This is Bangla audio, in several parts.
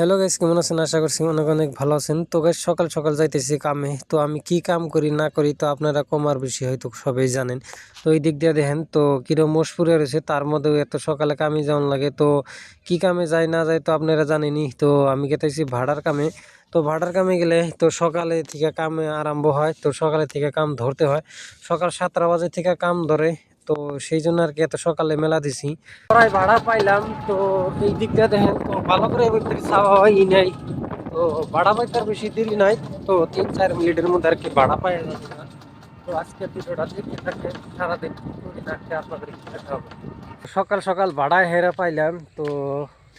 হ্যালো গাইস কেমন আছেন? আশা করছি অনেক অনেক ভালো আছেন। তো গাইস সকাল সকাল যাইতেছি কামে। তো আমি কি কাম করি, না করি, তো আপনারা কমার বেশি হয়তো সবাই জানেন। তো এই দিক দিয়ে দেখেন, তো কিরম মোশপুরে রয়েছে, তার মধ্যেও এত সকালে কামে যেমন লাগে। তো কি কামে যায়, না যায়, তো আপনারা জানেনই। তো আমি গেতেছি ভাড়ার কামে। তো ভাড়ার কামে গেলে, তো সকালে থেকে কামে আরম্ভ হয়। তো সকালে থেকে কাম ধরতে হয়। সকাল সাতটা বাজে থেকে কাম ধরে তো সেই জন্য আর কি এত সকালে মেলা দিছি। প্রায় ভাড়া পাইলাম, তো এই দিক দিয়ে দেখেন, তো ভালো করে চাওয়া হয় নাই। তো ভাড়া পাইতে আর বেশি দেরি নাই, তো তিন, চার মিনিটের মধ্যে আর কি ভাড়া পাই না। তো আজকে সারাদিন আপনাদের সকাল সকাল ভাড়া হেরা পাইলাম, তো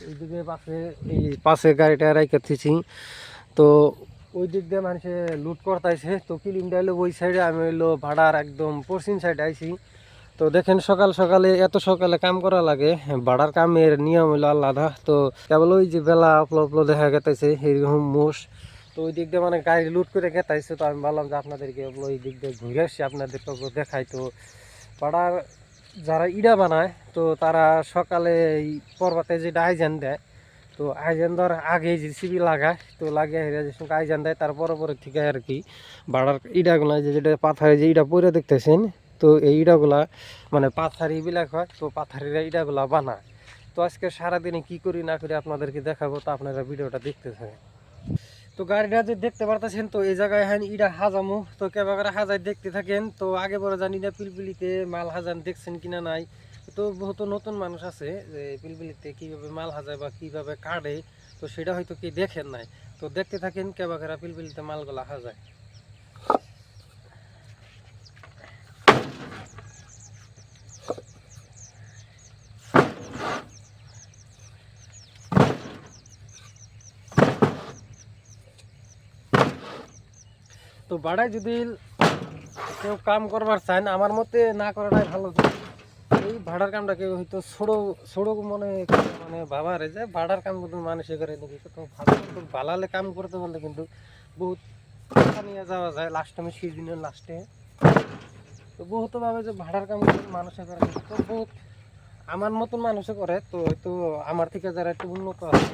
এইদিকে পাশে, এই পাশে গাড়িটা রাইকেছি তো ওই দিক দিয়ে মানুষে লুট করতেছে তো কিলিমটা হলো ওই সাইডে আমি হইল ভাড়ার একদম পশ্চিম সাইডে আইছি। তো দেখেন সকাল সকালে এত সকালে কাম করা লাগে, বাড়ার কামের নিয়ম হলো আলাদা। তো কেবল ওই যে বেলা আপলো আপলো দেখা গেতেছে এইরকম মোষ। তো ওই দিক দিয়ে মানে গাড়ি লুট করে গেতাইছে, তো আমি বললাম যে আপনাদেরকে ওই দিক দিয়ে ঘুরে আসছি আপনাদেরকে দেখাই। তো ভাড়ার যারা ইডা বানায়, তো তারা সকালে এই পর্বতে যে আইজান দেয়, তো আইজান ধর আগে যে সিবি লাগায়, তো লাগিয়ে হেরে যে সঙ্গে আইজান দেয়, তার পরে থেকে আর কি বাড়ার ইডাগুলা যে যেটা পাথারে যে ইটা পরে দেখতেছেন তো এই মানে পাথারি হয়, তো পাথারিরা ইটাগুলা বানায়। তো আজকে সারাদিনে কি করি না করি আপনাদেরকে দেখাবো, তো আপনারা ভিডিওটা দেখতে থাকেন। তো গাড়িটা যে দেখতে পারতেছেন, তো এই জায়গায় হ্যাঁ ইটা হাজামো। তো কেবা করে হাজাই দেখতে থাকেন, তো আগে পরে জানি না পিলপিলিতে মাল হাজান দেখছেন কিনা নাই। তো বহুত নতুন মানুষ আছে, যে পিলপিলিতে কীভাবে মাল হাজায় বা কীভাবে কাটে, তো সেটা হয়তো কি দেখেন নাই। তো দেখতে থাকেন কেবা করে পিলপিলিতে মালগুলা হাজায়। তো বাড়ায় যদি কেউ কাম করবার চান আমার মতে না করাটাই ভালো এই ভাড়ার কামটা কেউ হয়তো ছোড়ো ছোড়ো মনে মানে ভাবারে যে ভাড়ার কাম কিন্তু মানুষে করে নাকি, তো ভালো ভালালে কাম করতে পারলে কিন্তু বহুত নিয়ে যাওয়া যায় লাস্ট আমি সিজনের লাস্টে তো বহুত ভাবে যে ভাড়ার কাম মানুষে করে তো বহুত আমার মতন মানুষে করে, তো হয়তো আমার থেকে যারা একটু উন্নত আছে,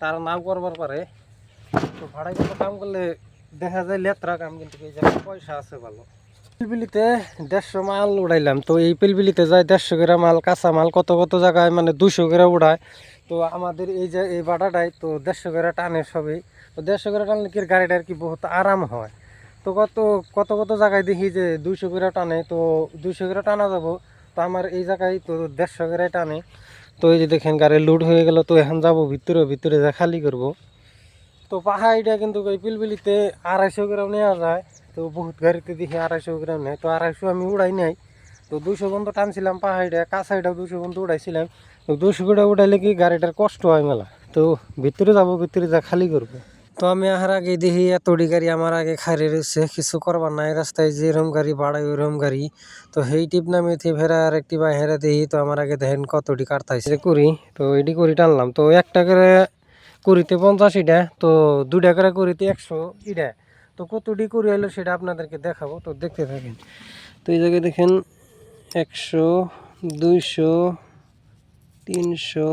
তারা নাও করবার পারে। তো ভাড়ায় কাম করলে দেখা যায় লেত্রা কাম কিন্তু এই জায়গায় পয়সা আছে ভালো। পিলবিলিতে দেড়শো মাল উড়াইলাম। তো এই পিলবিলিতে যায় দেড়শো গ্রাম মাল, কাঁচা মাল, কত কত জায়গায় মানে দুশো গ্রাম উড়ায়। তো আমাদের এই যে, এই বাটাটাই, তো দেড়শো গ্রাম টানে সবই। তো দেড়শো গ্রাম টানলে কি গাড়িটার কি বহুত আরাম হয়? তো কত কত কত জায়গায় দেখি যে দুশো গ্রাম টানে, তো দুইশো গ্রাম টানা যাব। তো আমার এই জায়গায় তো দেড়শো গ্রাম টানে। তো এই যে দেখেন, গাড়ি লোড হয়ে গেল, তো এখন যাব ভিতরে ভিতরে যা খালি করব। তো পাহাড়িটা কিন্তু ওই পিলপিলিতে আড়াইশো গ্রাম নেওয়া যায়, তো বহুত গাড়িতে দেখি আড়াইশো গ্রাম নেয়। তো আড়াইশো আমি উড়াই নাই, তো দুশো বন্ধু টানছিলাম পাহাড়িটা কাছাইটাও দুশো বন্ধু উড়াইছিলাম। তো দুশো করে উঠাইলে কি গাড়িটার কষ্ট হয় মেলা? তো ভিতরে যাব, ভিতরে যা খালি করব। তো আমি আহার আগে দেখি এতটি গাড়ি আমার আগে খাড়ি রয়েছে, কিছু করবার নাই, রাস্তায় যেরকম গাড়ি বাড়াই ওইরকম গাড়ি। তো সেই টিপ নামে ফেরা আর একটি বাইরে দেখি, তো আমার আগে দেখেন কতটি কাটতাইছে। করি, তো এটি করি টানলাম। তো একটা করে কুড়িতে পঞ্চাশ ইটা তো দুটা করে কুড়িতে একশো ইটা তো কতটি কুড়ি হলো সেটা আপনাদেরকে দেখাবো, তো দেখতে থাকেন। তো এই জায়গায় দেখেন, একশো, দুইশো, তিনশো,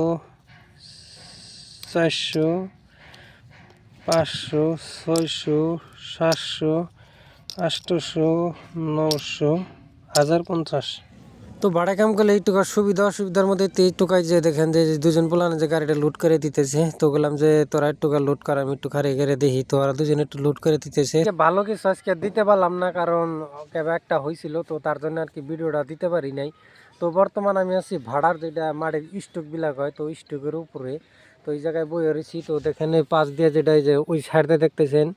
চারশো, পাঁচশো, ছয়শো, সাতশো আটশোশো নশো হাজার পঞ্চাশ। তো ভাড়া কাম করলে এই টুকার সুবিধা অসুবিধার মধ্যে এই টুকায় যে দেখেন যে দুজন পোলানে যে গাড়িটা লুট করে দিতেছে, তো বললাম যে তোরা একটু লুট কর, আমি একটু খারে গেড়ে দেখি, তো আর দুজন একটু লুট করে দিতেছে। ভালো কিছু আজকে দিতে পারলাম না, কারণ কেবে একটা হয়েছিল তো তার জন্য আর কি ভিডিওটা দিতে পারি নাই। তো বর্তমান আমি আছি ভাড়ার যেটা মাটির স্টক বিলাক হয়, তো স্টকের উপরে তো এই জায়গায় বই রয়েছি তো দেখেন এই পাশ দিয়ে যেটা এই যে ওই সাইডে দেখতেছেন,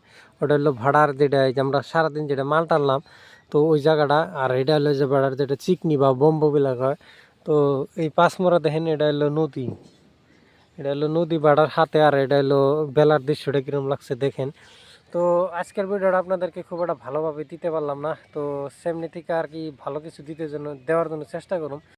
ওটা হলো ভাড়ার যেটা এই যে আমরা সারাদিন যেটা মাল টানলাম, তো ওই জায়গাটা। আর এটা হলো যে ভাড়ার যেটা চিকনি বা বম্ববিলাক হয় তো এই পাঁচমরা দেখেন, এটা হলো নদী। এটা হলো নদী ভাড়ার হাতে আর এটা হলো বেলার দৃশ্যটা কিরম লাগছে দেখেন। তো আজকের ভিডিওটা আপনাদেরকে খুব একটা ভালোভাবে দিতে পারলাম না। তো সেমনি থেকে আর কি ভালো কিছু দিতে জন্য দেওয়ার জন্য চেষ্টা করুন।